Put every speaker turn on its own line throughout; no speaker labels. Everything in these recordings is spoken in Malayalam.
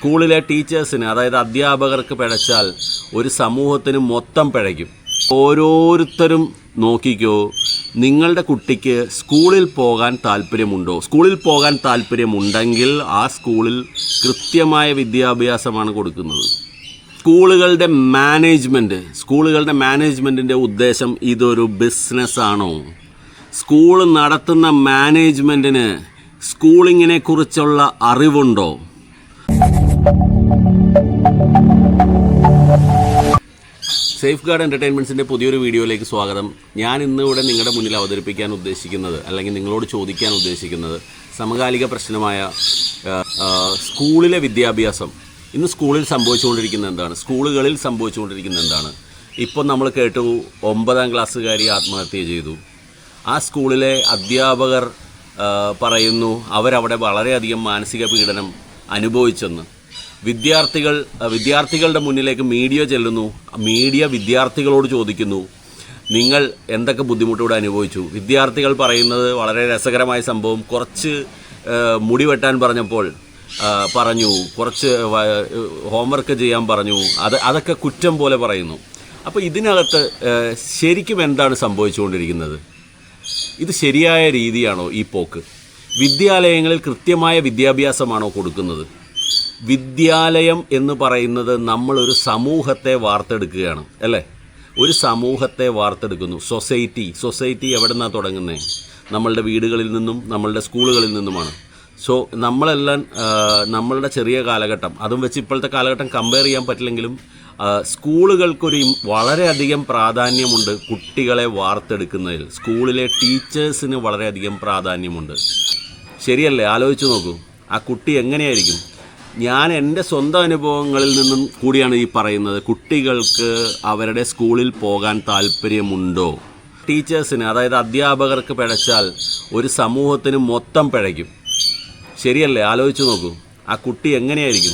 സ്കൂളിലെ ടീച്ചേഴ്സിന് അതായത് അധ്യാപകർക്ക് പിഴച്ചാൽ ഒരു സമൂഹത്തിന് മൊത്തം പിഴയ്ക്കും. ഓരോരുത്തരും നോക്കിക്കോ നിങ്ങളുടെ കുട്ടിക്ക് സ്കൂളിൽ പോകാൻ താല്പര്യമുണ്ടോ? സ്കൂളിൽ പോകാൻ താല്പര്യമുണ്ടെങ്കിൽ ആ സ്കൂളിൽ കൃത്യമായ വിദ്യാഭ്യാസമാണ് കൊടുക്കുന്നത്. സ്കൂളുകളുടെ മാനേജ്മെന്റ് സ്കൂളുകളുടെ മാനേജ്മെന്റിന്റെ ഉദ്ദേശം ഇതൊരു ബിസിനസ്സാണോ? സ്കൂൾ നടത്തുന്ന മാനേജ്മെന്റിന് സ്കൂളിങ്ങിനെക്കുറിച്ചുള്ള അറിവുണ്ടോ? സേഫ് ഗാർഡ് എന്റർടൈൻമെന്റ്സിന്റെ പുതിയൊരു വീഡിയോയിലേക്ക് സ്വാഗതം. ഞാൻ ഇന്ന് ഇവിടെ നിങ്ങളുടെ മുന്നിൽ അവതരിപ്പിക്കാൻ ഉദ്ദേശിക്കുന്നത് അല്ലെങ്കിൽ നിങ്ങളോട് ചോദിക്കാൻ ഉദ്ദേശിക്കുന്നത് സമകാലിക പ്രശ്നമായ സ്കൂളിലെ വിദ്യാഭ്യാസം. ഇന്ന് സ്കൂളിൽ സംഭവിച്ചുകൊണ്ടിരിക്കുന്ന എന്താണ്? സ്കൂളുകളിൽ സംഭവിച്ചുകൊണ്ടിരിക്കുന്ന എന്താണ്? ഇപ്പം നമ്മൾ കേട്ടു ഒമ്പതാം ക്ലാസ്സുകാരി ആത്മഹത്യ ചെയ്തു. ആ സ്കൂളിലെ അധ്യാപകർ പറയുന്നു അവരവിടെ വളരെയധികം മാനസിക പീഡനം അനുഭവിച്ചെന്ന്. വിദ്യാർത്ഥികൾ വിദ്യാർത്ഥികളുടെ മുന്നിലേക്ക് മീഡിയ ചെല്ലുന്നു. മീഡിയ വിദ്യാർത്ഥികളോട് ചോദിക്കുന്നു നിങ്ങൾ എന്തൊക്കെ ബുദ്ധിമുട്ടുകൾ അനുഭവിച്ചു? വിദ്യാർത്ഥികൾ പറയുന്നത് വളരെ രസകരമായ സംഭവം. കുറച്ച് മുടി വെട്ടാൻ പറഞ്ഞപ്പോൾ പറഞ്ഞു കുറച്ച് ഹോംവർക്ക് ചെയ്യാൻ പറഞ്ഞു. അത് അതൊക്കെ കുറ്റം പോലെ പറയുന്നു. അപ്പോൾ ഇതിനകത്ത് ശരിക്കും എന്താണ് സംഭവിച്ചുകൊണ്ടിരിക്കുന്നത്? ഇത് ശരിയായ രീതിയാണോ ഈ പോക്ക്? വിദ്യാലയങ്ങളിൽ കൃത്യമായ വിദ്യാഭ്യാസമാണോ കൊടുക്കുന്നത്? വിദ്യാലയം എന്ന് പറയുന്നത് നമ്മളൊരു സമൂഹത്തെ വാർത്തെടുക്കുകയാണ് അല്ലേ? ഒരു സമൂഹത്തെ വാർത്തെടുക്കുന്നു. സൊസൈറ്റി. സൊസൈറ്റി എവിടെ നിന്നാണ് തുടങ്ങുന്നത് നമ്മളുടെ വീടുകളിൽ നിന്നും നമ്മളുടെ സ്കൂളുകളിൽ നിന്നുമാണ്. സോ നമ്മളെല്ലാം നമ്മളുടെ ചെറിയ കാലഘട്ടം അതും വെച്ച് ഇപ്പോഴത്തെ കാലഘട്ടം കമ്പയർ ചെയ്യാൻ പറ്റില്ലെങ്കിലും സ്കൂളുകൾക്കൊരു വളരെയധികം പ്രാധാന്യമുണ്ട് കുട്ടികളെ വാർത്തെടുക്കുന്നതിൽ. സ്കൂളിലെ ടീച്ചേഴ്സിന് വളരെയധികം പ്രാധാന്യമുണ്ട്. ശരിയല്ലേ? ആലോചിച്ച് നോക്കൂ. ആ കുട്ടി എങ്ങനെയായിരിക്കും? ഞാൻ എന്റെ സ്വന്തം അനുഭവങ്ങളിൽ നിന്നും കൂടിയാണ് ഈ പറയുന്നത്. കുട്ടികൾക്ക് അവരുടെ സ്കൂളിൽ പോകാൻ താല്പര്യമുണ്ടോ? ടീച്ചേഴ്സിന് അതായത് അധ്യാപകർക്ക് പിഴച്ചാൽ ഒരു സമൂഹത്തിന് മൊത്തം പിഴയ്ക്കും. ശരിയല്ലേ? ആലോചിച്ച് നോക്കൂ. ആ കുട്ടി എങ്ങനെയായിരിക്കും?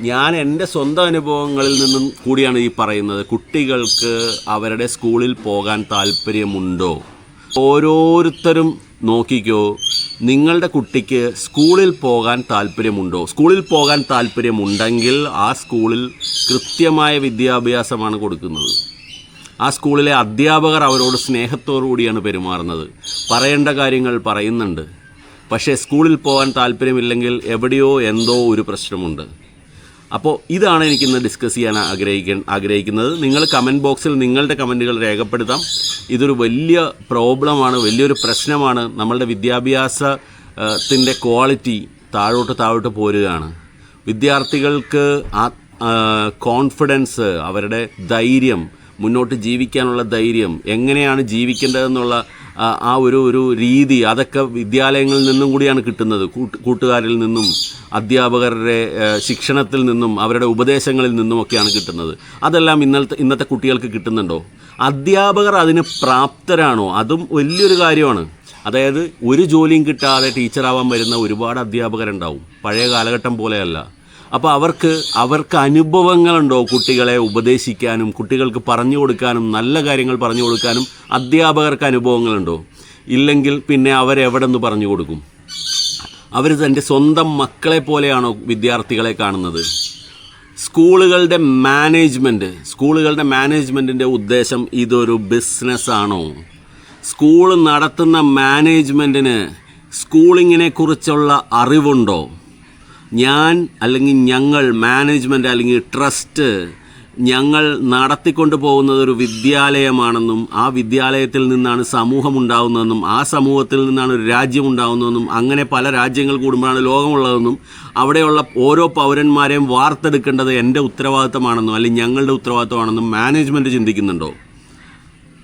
ഞാൻ എന്റെ സ്വന്തം അനുഭവങ്ങളിൽ നിന്നും കൂടിയാണ് ഈ പറയുന്നത്. കുട്ടികൾക്ക് അവരുടെ സ്കൂളിൽ പോകാൻ താല്പര്യമുണ്ടോ? ഓരോരുത്തരും നോക്കിക്കോ നിങ്ങളുടെ കുട്ടിക്ക് സ്കൂളിൽ പോകാൻ താല്പര്യമുണ്ടോ? സ്കൂളിൽ പോകാൻ താല്പര്യമുണ്ടെങ്കിൽ ആ സ്കൂളിൽ കൃത്യമായ വിദ്യാഭ്യാസമാണ് കൊടുക്കുന്നത്. ആ സ്കൂളിലെ അധ്യാപകർ അവരോട് സ്നേഹത്തോടു കൂടിയാണ് പെരുമാറുന്നത്. പറയേണ്ട കാര്യങ്ങൾ പറയുന്നുണ്ട്. പക്ഷേ സ്കൂളിൽ പോകാൻ താല്പര്യമില്ലെങ്കിൽ എവിടെയോ എന്തോ ഒരു പ്രശ്നമുണ്ട്. അപ്പോൾ ഇതാണ് എനിക്കിന്ന് ഡിസ്കസ് ചെയ്യാൻ ആഗ്രഹിക്ക ആഗ്രഹിക്കുന്നത്. നിങ്ങൾ കമന്റ് ബോക്സിൽ നിങ്ങളുടെ കമന്റുകൾ രേഖപ്പെടുത്താം. ഇതൊരു വലിയ പ്രോബ്ലമാണ് വലിയൊരു പ്രശ്നമാണ്. നമ്മളുടെ വിദ്യാഭ്യാസത്തിന്റെ ക്വാളിറ്റി താഴോട്ട് താഴോട്ട് പോരുകയാണ്. വിദ്യാർത്ഥികൾക്ക് കോൺഫിഡൻസ് അവരുടെ ധൈര്യം മുന്നോട്ട് ജീവിക്കാനുള്ള ധൈര്യം എങ്ങനെയാണ് ജീവിക്കേണ്ടതെന്നുള്ള ആ, ഒരു ഒരു രീതി അതൊക്കെ വിദ്യാലയങ്ങളിൽ നിന്നും കൂടിയാണ് കിട്ടുന്നത്. കൂട്ട് കൂട്ടുകാരിൽ നിന്നും അധ്യാപകരുടെ ശിക്ഷണത്തിൽ നിന്നും അവരുടെ ഉപദേശങ്ങളിൽ നിന്നും ഒക്കെയാണ് കിട്ടുന്നത്. അതെല്ലാം ഇന്നത്തെ ഇന്നത്തെ കുട്ടികൾക്ക് കിട്ടുന്നുണ്ടോ? അധ്യാപകർ അതിന് പ്രാപ്തരാണോ? അതും വലിയൊരു കാര്യമാണ്. അതായത് ഒരു ജോലിയും കിട്ടാതെ ടീച്ചറാവാൻ വരുന്ന ഒരുപാട് അധ്യാപകരുണ്ടാവും. പഴയ കാലഘട്ടം പോലെയല്ല. അപ്പോൾ അവർക്ക് അവർക്ക് അനുഭവങ്ങളുണ്ടോ കുട്ടികളെ ഉപദേശിക്കാനും കുട്ടികൾക്ക് പറഞ്ഞു കൊടുക്കാനും നല്ല കാര്യങ്ങൾ പറഞ്ഞു കൊടുക്കാനും? അധ്യാപകർക്ക് അനുഭവങ്ങളുണ്ടോ? ഇല്ലെങ്കിൽ പിന്നെ അവരെവിടെ നിന്ന് പറഞ്ഞു കൊടുക്കും? അവർ തന്റെ സ്വന്തം മക്കളെ പോലെയാണോ വിദ്യാർത്ഥികളെ കാണുന്നത്? സ്കൂളുകളുടെ മാനേജ്മെന്റ് സ്കൂളുകളുടെ മാനേജ്മെന്റിന്റെ ഉദ്ദേശം ഇതൊരു ബിസിനസ്സാണോ സ്കൂൾ നടത്തുന്ന മാനേജ്മെന്റിന് സ്കൂളിങ്ങിനെ കുറിച്ചുള്ള അറിവുണ്ടോ? ഞാൻ അല്ലെങ്കിൽ ഞങ്ങൾ മാനേജ്മെന്റ് അല്ലെങ്കിൽ ട്രസ്റ്റ് ഞങ്ങൾ നടത്തിക്കൊണ്ടു പോകുന്നത് ഒരു വിദ്യാലയമാണെന്നും ആ വിദ്യാലയത്തിൽ നിന്നാണ് സമൂഹം ഉണ്ടാകുന്നതെന്നും ആ സമൂഹത്തിൽ നിന്നാണ് ഒരു രാജ്യം ഉണ്ടാകുന്നതെന്നും അങ്ങനെ പല രാജ്യങ്ങൾ കൂടുമ്പോഴാണ് ലോകമുള്ളതെന്നും അവിടെയുള്ള ഓരോ പൗരന്മാരെയും വാർത്തെടുക്കേണ്ടത് എന്റെ ഉത്തരവാദിത്തമാണെന്നും അല്ലെങ്കിൽ ഞങ്ങളുടെ ഉത്തരവാദിത്തമാണെന്നും മാനേജ്മെന്റ് ചിന്തിക്കുന്നുണ്ടോ?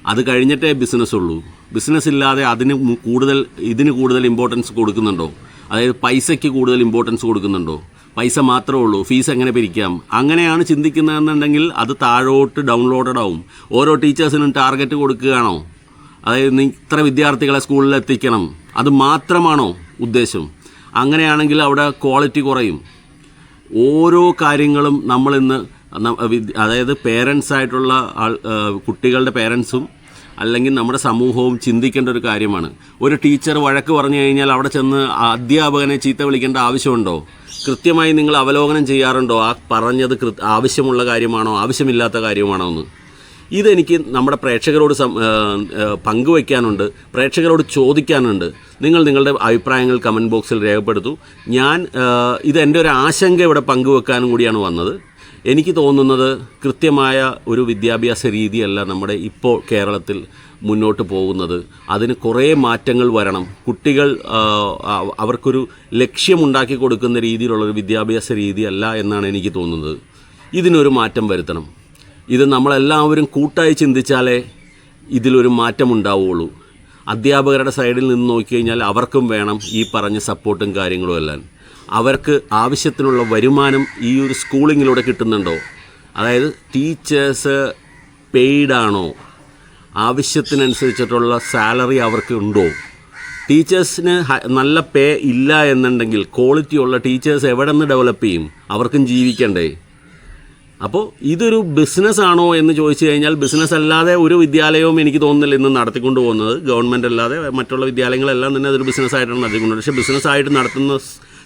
അത് കഴിഞ്ഞിട്ടേ ബിസിനസ്സുള്ളൂ ബിസിനസ് ഇല്ലാതെ അതിന് കൂടുതൽ ഇതിന് കൂടുതൽ ഇമ്പോർട്ടൻസ് കൊടുക്കുന്നുണ്ടോ? അതായത് പൈസയ്ക്ക് കൂടുതൽ ഇമ്പോർട്ടൻസ് കൊടുക്കുന്നുണ്ടോ? പൈസ മാത്രമേ ഉള്ളൂ ഫീസ് എങ്ങനെ പിരിക്കാം? അങ്ങനെയാണ് ചിന്തിക്കുന്നതെന്നുണ്ടെങ്കിൽ അത് താഴോട്ട് ഡൗൺലോഡഡ് ആവും. ഓരോ ടീച്ചേഴ്സിനും ടാർഗറ്റ് കൊടുക്കുകയാണോ? അതായത് ഇത്ര വിദ്യാർത്ഥികളെ സ്കൂളിൽ എത്തിക്കണം. അത് മാത്രമാണോ ഉദ്ദേശം? അങ്ങനെയാണെങ്കിൽ അവിടെ ക്വാളിറ്റി കുറയും. ഓരോ കാര്യങ്ങളും നമ്മളിന്ന് അതായത് പേരൻസ് ആയിട്ടുള്ള ആൾ കുട്ടികളുടെ പേരൻസും അല്ലെങ്കിൽ നമ്മുടെ സമൂഹവും ചിന്തിക്കേണ്ട ഒരു കാര്യമാണ്. ഒരു ടീച്ചർ വഴക്ക് പറഞ്ഞു കഴിഞ്ഞാൽ അവിടെ ചെന്ന് അധ്യാപകനെ ചീത്ത വിളിക്കേണ്ട ആവശ്യമുണ്ടോ? കൃത്യമായി നിങ്ങൾ അവലോകനം ചെയ്യാറുണ്ടോ? ആ പറഞ്ഞത് ആവശ്യമുള്ള കാര്യമാണോ? ആവശ്യമില്ലാത്ത കാര്യമാണോ എന്ന്? ഇതെനിക്ക് നമ്മുടെ പ്രേക്ഷകരോട് പങ്കുവയ്ക്കാനുണ്ട്. പ്രേക്ഷകരോട് ചോദിക്കാനുണ്ട്. നിങ്ങൾ നിങ്ങളുടെ അഭിപ്രായങ്ങൾ കമന്റ് ബോക്സിൽ രേഖപ്പെടുത്തൂ. ഞാൻ ഇത് എന്റെ ഒരു ആശങ്ക ഇവിടെ പങ്കുവെക്കാനും കൂടിയാണ് വന്നത്. എനിക്ക് തോന്നുന്നത് കൃത്യമായ ഒരു വിദ്യാഭ്യാസ രീതിയല്ല നമ്മുടെ ഇപ്പോൾ കേരളത്തിൽ മുന്നോട്ട് പോകുന്നത്. അതിന് കുറേ മാറ്റങ്ങൾ വരണം. കുട്ടികൾ അവർക്കൊരു ലക്ഷ്യമുണ്ടാക്കി കൊടുക്കുന്ന രീതിയിലുള്ളൊരു വിദ്യാഭ്യാസ രീതിയല്ല എന്നാണ് എനിക്ക് തോന്നുന്നത്. ഇതിനൊരു മാറ്റം വരുത്തണം. ഇത് നമ്മളെല്ലാവരും കൂട്ടായി ചിന്തിച്ചാലേ ഇതിലൊരു മാറ്റം ഉണ്ടാവുകയുള്ളൂ അധ്യാപകരുടെ സൈഡിൽ നിന്ന് നോക്കിക്കഴിഞ്ഞാൽ അവർക്കും വേണം ഈ പറഞ്ഞ സപ്പോർട്ടും കാര്യങ്ങളും എല്ലാം. അവർക്ക് ആവശ്യത്തിനുള്ള വരുമാനം ഈ ഒരു സ്കൂളിങ്ങിലൂടെ കിട്ടുന്നുണ്ടോ? അതായത് ടീച്ചേഴ്സ് പെയ്ഡാണോ? ആവശ്യത്തിനനുസരിച്ചിട്ടുള്ള സാലറി അവർക്ക് ഉണ്ടോ? ടീച്ചേഴ്സിന് നല്ല പേ ഇല്ല എന്നുണ്ടെങ്കിൽ ക്വാളിറ്റി ഉള്ള ടീച്ചേഴ്സ് എവിടെ നിന്ന് ഡെവലപ്പ് ചെയ്യും? അവർക്കും ജീവിക്കണ്ടേ? അപ്പോൾ ഇതൊരു ബിസിനസ് ആണോ എന്ന് ചോദിച്ചു കഴിഞ്ഞാൽ ബിസിനസ് അല്ലാതെ ഒരു വിദ്യാലയവും എനിക്ക് തോന്നുന്നില്ല ഇന്ന് നടത്തിക്കൊണ്ട് പോകുന്നത്. ഗവൺമെന്റ് അല്ലാതെ മറ്റുള്ള വിദ്യാലയങ്ങളെല്ലാം തന്നെ അതൊരു ബിസിനസ്സായിട്ടാണ് നടത്തിക്കൊണ്ട് പക്ഷേ ബിസിനസ്സായിട്ട് നടത്തുന്ന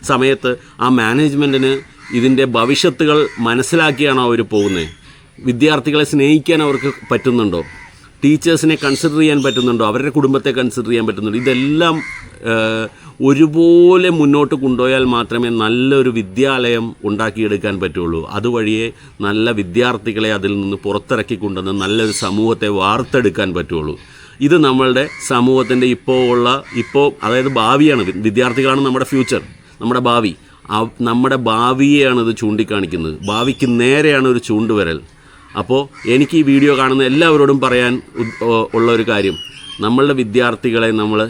സമയത്ത് ആ മാനേജ്മെന്റിന് ഇതിന്റെ ഭവിഷ്യത്തുകൾ മനസ്സിലാക്കിയാണോ അവർ പോകുന്നത് വിദ്യാർത്ഥികളെ സ്നേഹിക്കാൻ അവർക്ക് പറ്റുന്നുണ്ടോ? ടീച്ചേഴ്സിനെ കൺസിഡർ ചെയ്യാൻ പറ്റുന്നുണ്ടോ? അവരുടെ കുടുംബത്തെ കൺസിഡർ ചെയ്യാൻ പറ്റുന്നുണ്ടോ? ഇതെല്ലാം ഒരുപോലെ മുന്നോട്ട് കൊണ്ടുപോയാൽ മാത്രമേ നല്ലൊരു വിദ്യാലയം ഉണ്ടാക്കിയെടുക്കാൻ പറ്റുള്ളൂ. അതുവഴിയേ നല്ല വിദ്യാർത്ഥികളെ അതിൽ നിന്ന് പുറത്തിറക്കി കൊണ്ടുവന്ന് നല്ലൊരു സമൂഹത്തെ വാർത്തെടുക്കാൻ പറ്റുള്ളൂ. ഇത് നമ്മളുടെ സമൂഹത്തിന്റെ ഇപ്പോൾ ഉള്ള ഇപ്പോൾ അതായത് ഭാവിയാണ്. വിദ്യാർത്ഥികളാണ് നമ്മുടെ ഫ്യൂച്ചർ നമ്മുടെ ഭാവി. നമ്മുടെ ഭാവിയെയാണ് ഇത് ചൂണ്ടിക്കാണിക്കുന്നത്. ഭാവിക്ക് നേരെയാണ് ഒരു ചൂണ്ടുവരൽ. അപ്പോൾ എനിക്ക് ഈ വീഡിയോ കാണുന്ന എല്ലാവരോടും പറയാൻ ഉള്ള ഒരു കാര്യം. നമ്മളുടെ വിദ്യാർത്ഥികളെ നമ്മൾ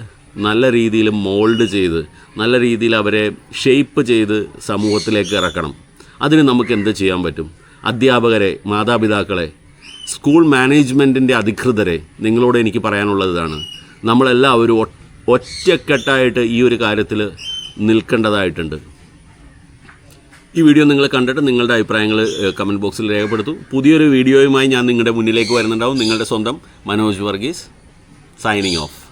നല്ല രീതിയിൽ മോൾഡ് ചെയ്ത് നല്ല രീതിയിൽ അവരെ ഷെയ്പ്പ് ചെയ്ത് സമൂഹത്തിലേക്ക് ഇറക്കണം. അതിന് നമുക്ക് എന്ത് ചെയ്യാൻ പറ്റും? അധ്യാപകരെ മാതാപിതാക്കളെ സ്കൂൾ മാനേജ്മെന്റിന്റെ അധികൃതരെ നിങ്ങളോട് എനിക്ക് പറയാനുള്ളതാണ് നമ്മളെല്ലാവരും ഒറ്റക്കെട്ടായിട്ട് ഈ ഒരു കാര്യത്തിൽ നിൽക്കേണ്ടതായിട്ടുണ്ട്. ഈ വീഡിയോ നിങ്ങൾ കണ്ടിട്ട് നിങ്ങളുടെ അഭിപ്രായങ്ങൾ കമന്റ് ബോക്സിൽ രേഖപ്പെടുത്തു. പുതിയൊരു വീഡിയോയുമായി ഞാൻ നിങ്ങളുടെ മുന്നിലേക്ക് വരുന്നുണ്ടാവും. നിങ്ങളുടെ സ്വന്തം മനോജ് വർഗീസ് സൈനിങ് ഓഫ്